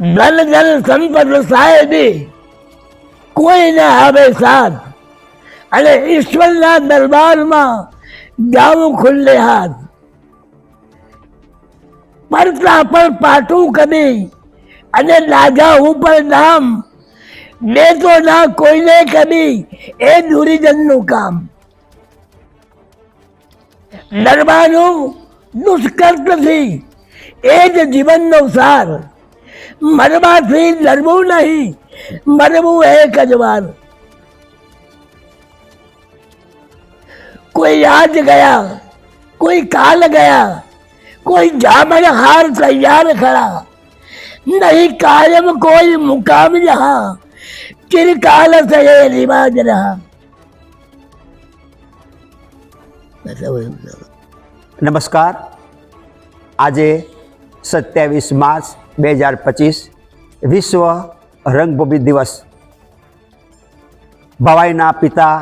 ધન ધન સંપત સાહેબી. કોઈને આવે સાથ અને ઈશ્વરના દરબારમાં ગાવું ખુલ્લે હાથ. પડતા પર પાટું કરી અને લાગા ઉપર નામ. દેતો ના કોઈને કરી એ દુરીજનનું કામ. નરવાનું દુષ્કર્ત નથી એ જ જીવનનો સાર. મરવાથી ડરવું નહીં મરવું એક જ વાર કોઈ આજ ગયા કોઈ કાલ ગયા કોઈ જામણ હાર તૈયાર ખડા નહીં કાયમ કોઈ મુકામ જહા ચિરકાલ સે ये रिवाज रहा નમસ્કાર આજે સત્યાવીસ માર્ચ બે હજાર પચીસ વિશ્વ રંગભૂમિ દિવસ. ભવાઈના પિતા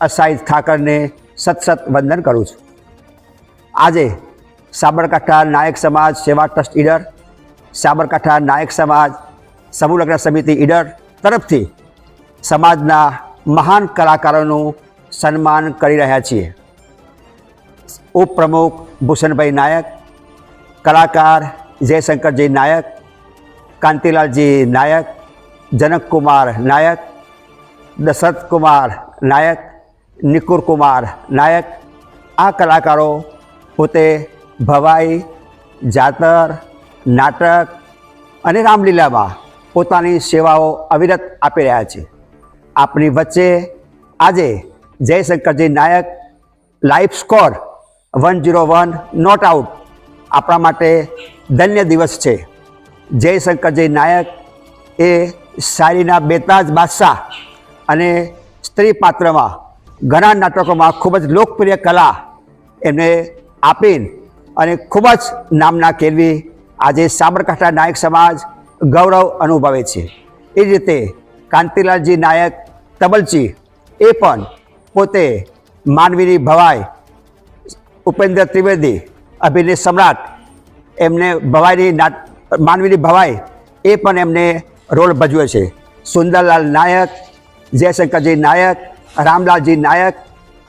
અસાઈદ ઠાકરને સત સત વંદન કરું છું. આજે સાબરકાંઠા નાયક સમાજ સેવા ટ્રસ્ટ ઈડર, સાબરકાંઠા નાયક સમાજ સમૂહ લગ્ન સમિતિ ઈડર તરફથી સમાજના મહાન કલાકારોનું સન્માન કરી રહ્યા છીએ. ઉપપ્રમુખ ભૂષણભાઈ નાયક, કલાકાર જયશંકરજી નાયક કાંતિલાલજી નાયક, જનકકુમાર નાયક, દશરથકુમાર નાયક, નિકુરકુમાર નાયક, આ કલાકારો પોતે ભવાઈ, જાતર, નાટક અને રામલીલામાં પોતાની સેવાઓ અવિરત આપી રહ્યા છે. આપણી વચ્ચે આજે જયશંકરજી Nayak life score one zero one not out આપણા માટે ધન્ય દિવસ છે. જયશંકરજી નાયક એ શાયરીના બેતાજ બાદશાહ અને સ્ત્રી પાત્રમાં ઘણા નાટકોમાં ખૂબ જ લોકપ્રિય કલા એમને આપીને અને ખૂબ જ નામના કેળવી આજે સાબરકાંઠા નાયક સમાજ ગૌરવ અનુભવે છે. એ રીતે કાંતિલાલજી નાયક તબલચી એ પણ પોતે માનવીની ભવાઈ ઉપેન્દ્ર ત્રિવેદી અભિનય સમ્રાટ એમને ભવાઈની નાટ માનવીની ભવાઈ એ પણ એમને રોલ ભજવે છે. સુંદરલાલ નાયક, જયશંકરજી નાયક, રામલાલજી નાયક,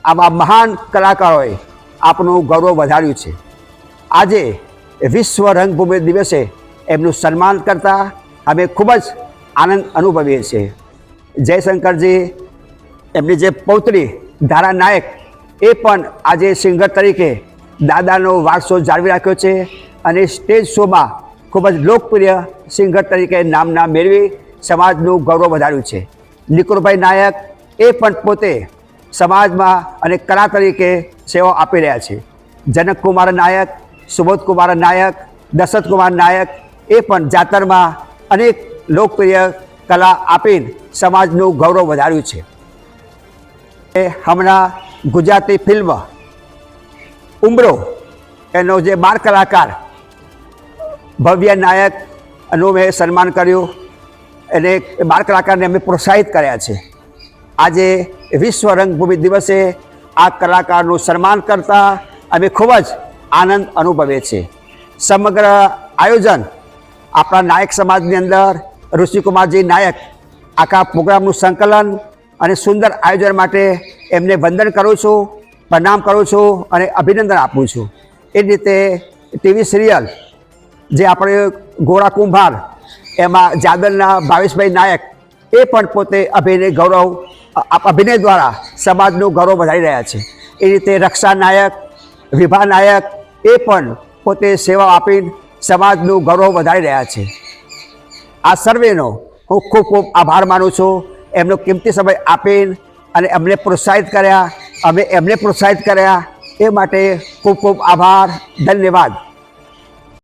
આવા મહાન કલાકારોએ આપણું ગૌરવ વધાર્યું છે. આજે વિશ્વ રંગભૂમિ દિવસે એમનું સન્માન કરતાં અમે ખૂબ જ આનંદ અનુભવીએ છીએ. જયશંકરજી, એમની જે પૌત્રી ધારા નાયક, એ પણ આજે સિંગર તરીકે દાદાનો વારસો જાળવી રાખ્યો છે અને સ્ટેજ શોમાં ખૂબ જ લોકપ્રિય સિંગર તરીકે નામના મેળવી સમાજનું ગૌરવ વધાર્યું છે. નિકુરભાઈ નાયક એ પણ પોતે સમાજમાં અને કલા તરીકે સેવા આપી રહ્યા છે. જનકકુમાર નાયક, સુબોધકુમાર નાયક, દશરથકુમાર નાયક એ પણ જાતરમાં અનેક લોકપ્રિય કલા આપીને સમાજનું ગૌરવ વધાર્યું છે. એ હમણાં ગુજરાતી ફિલ્મ ઉમરો એનો જે બાળ કલાકાર ભવ્ય નાયકનું મેં સન્માન કર્યું. અને બાળ કલાકારને અમે પ્રોત્સાહિત કર્યા છે. આજે વિશ્વ રંગભૂમિ દિવસે આ કલાકારનું સન્માન કરતાં અમે ખૂબ જ આનંદ અનુભવે છે સમગ્ર આયોજન આપણા નાયક સમાજની અંદર ઋષિકુમારજી નાયક આખા પ્રોગ્રામનું સંકલન અને સુંદર આયોજન માટે એમને વંદન કરું છું, પ્રણામ કરું છું અને અભિનંદન આપું છું. એ રીતે ટીવી સિરિયલ જે આપણે ગોળા કુંભાર, એમાં જાદરના ભાવેશભાઈ નાયક, એ પણ પોતે અભિનય ગૌરવ અભિનય દ્વારા સમાજનું ગૌરવ વધારી રહ્યા છે. એ રીતે રક્ષા નાયક, વિભા નાયક, એ પણ પોતે સેવા આપીને સમાજનું ગૌરવ વધારી રહ્યા છે. આ સર્વેનો હું ખૂબ ખૂબ આભાર માનું છું. એમનો કિંમતી સમય આપીને અને એમને પ્રોત્સાહિત કર્યા, અમે એમને પ્રોત્સાહિત કર્યા. એ માટે ખૂબ ખૂબ આભાર. ધન્યવાદ.